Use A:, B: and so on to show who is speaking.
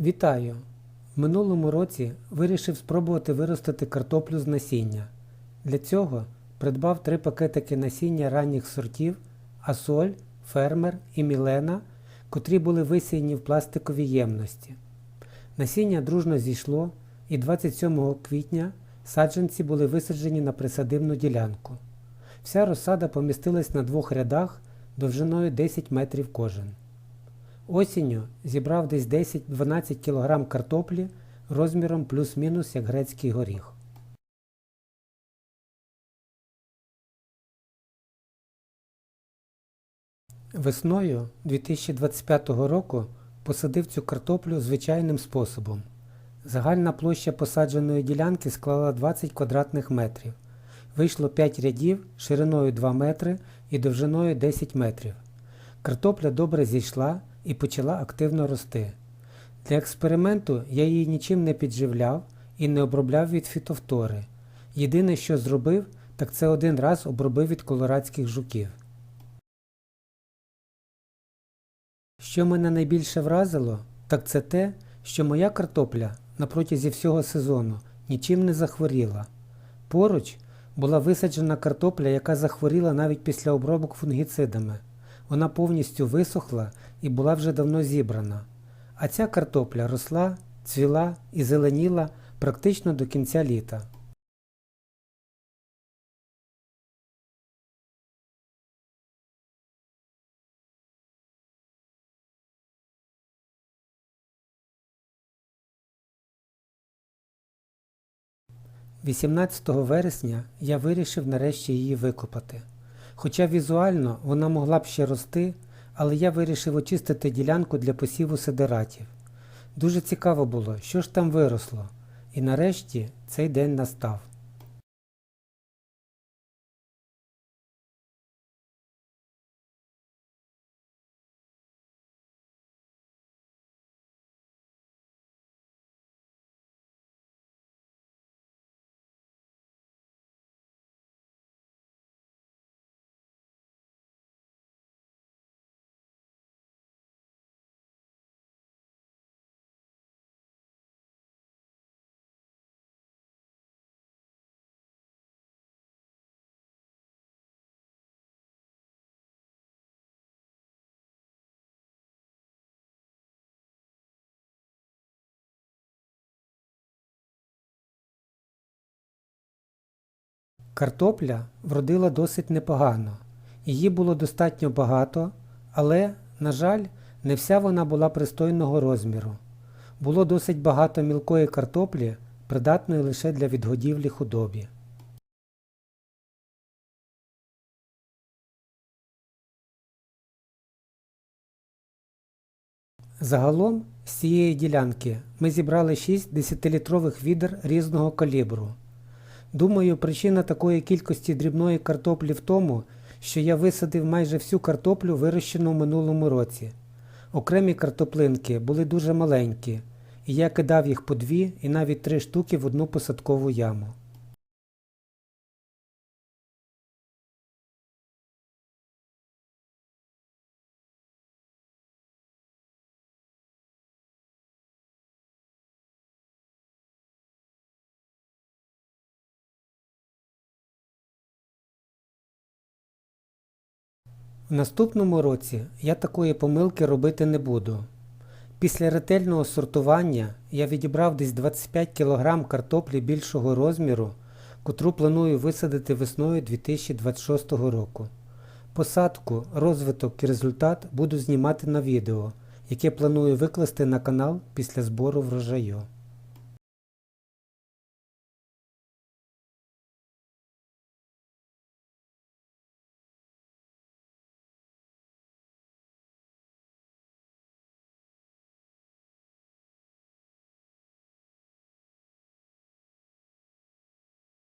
A: Вітаю! В минулому році вирішив спробувати виростити картоплю з насіння. Для цього придбав три пакетики насіння ранніх сортів Асоль, Фермер і Мілена, котрі були висіяні в пластиковій ємності. Насіння дружно зійшло і 27 квітня саджанці були висаджені на присадибну ділянку. Вся розсада помістилась на двох рядах довжиною 10 метрів кожен. Осінню зібрав десь 10-12 кг картоплі розміром плюс-мінус як грецький горіх. Весною 2025 року посадив цю картоплю звичайним способом. Загальна площа посадженої ділянки склала 20 квадратних метрів. Вийшло 5 рядів шириною 2 метри і довжиною 10 метрів. Картопля добре зійшла і почала активно рости. Для експерименту я її нічим не підживляв і не обробляв від фітовтори. Єдине, що зробив, так це один раз обробив від колорадських жуків. Що мене найбільше вразило, так це те, що моя картопля на протязі всього сезону нічим не захворіла. Поруч була висаджена картопля, яка захворіла навіть після обробок фунгіцидами. Вона повністю висохла і була вже давно зібрана. А ця картопля росла, цвіла і зеленіла практично до кінця літа. – 18 вересня я вирішив нарешті її викопати. Хоча візуально вона могла б ще рости, але я вирішив очистити ділянку для посіву сидератів. Дуже цікаво було, що ж там виросло, і нарешті цей день настав. Картопля вродила досить непогано. Її було достатньо багато, але, на жаль, не вся вона була пристойного розміру. Було досить багато мілкої картоплі, придатної лише для відгодівлі худобі. Загалом з цієї ділянки ми зібрали 6 10-літрових відер різного калібру. Думаю, причина такої кількості дрібної картоплі в тому, що я висадив майже всю картоплю, вирощену в минулому році. Окремі картоплинки були дуже маленькі, і я кидав їх по дві і навіть три штуки в одну посадкову яму. В наступному році я такої помилки робити не буду. Після ретельного сортування я відібрав десь 25 кг картоплі більшого розміру, котру планую висадити весною 2026 року. Посадку, розвиток і результат буду знімати на відео, яке планую викласти на канал після збору врожаю.